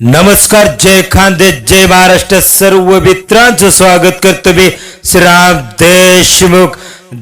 नमस्कार जय खांदे जय महाराष्ट्र सर्व मित्रांचं स्वागत करतो मी श्रीराम देशमुख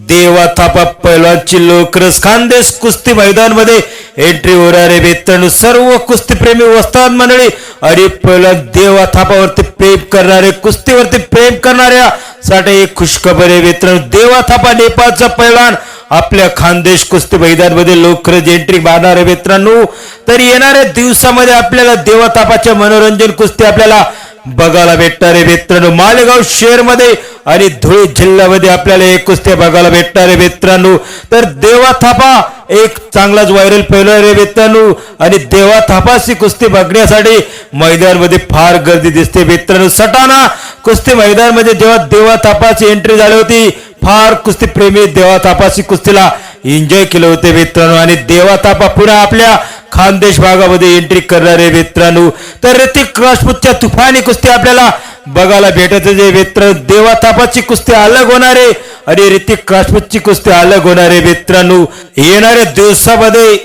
देवा थापा पैलवानची लोकरस खानदेश कुस्ती मैदानमध्ये एंट्री होणारे मित्रांनो सर्व कुस्तीप्रेमी वस्ताद मंडळी आणि पैलवान देवा थापावरती प्रेम करणारे कुस्तीवरती प्रेम करणाऱ्या साठी एक खुशखबर आहे मित्रांनो देवा थापा नेपाळचा पैलवान आपल्या खानदेश कुस्ती मैदानमध्ये लवकरच एंट्री मारणार आहे मित्रांनो तर येणाऱ्या दिवसामध्ये आपल्याला देवतापाच्या मनोरंजन कुस्ती आपल्याला बघायला भेटणार आहे मित्रांनो. मालेगाव शहरमध्ये आणि धुळे जिल्ह्यामध्ये आपल्याला एक कुस्त्या बघायला भेटणार आहे मित्रांनो. तर देवा थापा एक चांगलाच व्हायरल पैलवान आहे मित्रांनो. आणि देवा थापाची कुस्ती बघण्यासाठी मैदानमध्ये फार गर्दी दिसते मित्रांनो. सटाणा कुस्ती मैदानमध्ये जेव्हा देवा थापाची एंट्री झाली होती फार कुस्ती प्रेमी कुस्तीला एन्जॉय केलं होते मित्रांनो. आणि देवातापा पुन्हा आपल्या खानदेश भागामध्ये एंट्री करणारे मित्रांनो. तर ऋतिक राजपूतच्या तुफानी कुस्ती आपल्याला बघायला भेटत. जे मित्र देवातापाची कुस्ती अलग होणारे आणि ऋतिक राजपूतची कुस्ती अलग होणारे मित्रांनो. येणाऱ्या दिवसामध्ये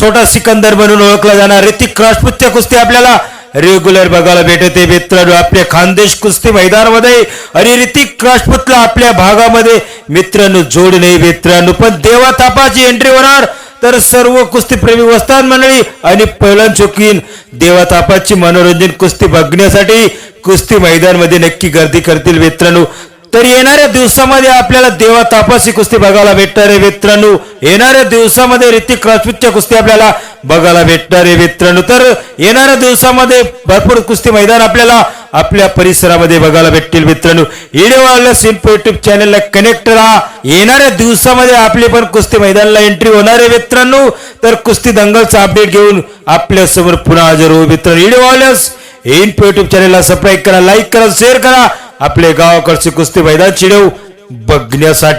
छोटा सिकंदर म्हणून ओळखला जाणार. ऋतिक राजपूतच्या कुस्ती आपल्याला रेग्युलर बघायला भेटते मित्रांनो आपल्या खानदेश कुस्ती मैदानामध्ये आणि ऋतिक राजपूतला आपल्या भागामध्ये मित्रांनो जोड नाही मित्रांनो पण देवा थापाची एंट्री होणार. तर सर्व कुस्तीप्रेमी वस्तान मंडळी आणि पैलवान चोकीन देवा थापाची मनोरंजन कुस्ती बघण्यासाठी कुस्ती मैदानमध्ये नक्की गर्दी करतील मित्रांनो. तर येणाऱ्या दिवसामध्ये आपल्याला देवा तापाची कुस्ती बघायला भेटणार आहे मित्रांनो. येणाऱ्या दिवसामध्ये ऋतिक राजपूतच्या कुस्ती आपल्याला बघायला भेटणार आहे मित्रांनो. तर येणाऱ्या दिवसामध्ये भरपूर कुस्ती मैदान आपल्याला आपल्या परिसरामध्ये बघायला भेटतील मित्रांनो. व्हिडिओ सिम्पो युट्यूब चॅनलला कनेक्ट राहा. येणाऱ्या दिवसामध्ये आपली पण कुस्ती मैदानाला एंट्री होणार आहे मित्रांनो. तर कुस्ती दंगलचा अपडेट घेऊन आपल्यासमोर पुन्हा हजर होऊ मित्रांनो. व्हिडिओ इन्फो युट्यूब चॅनलला सबस्क्राईब करा लाईक करा शेअर करा. आपले गावाकडचे कुस्ती मैदान चिडव बघण्यासाठी.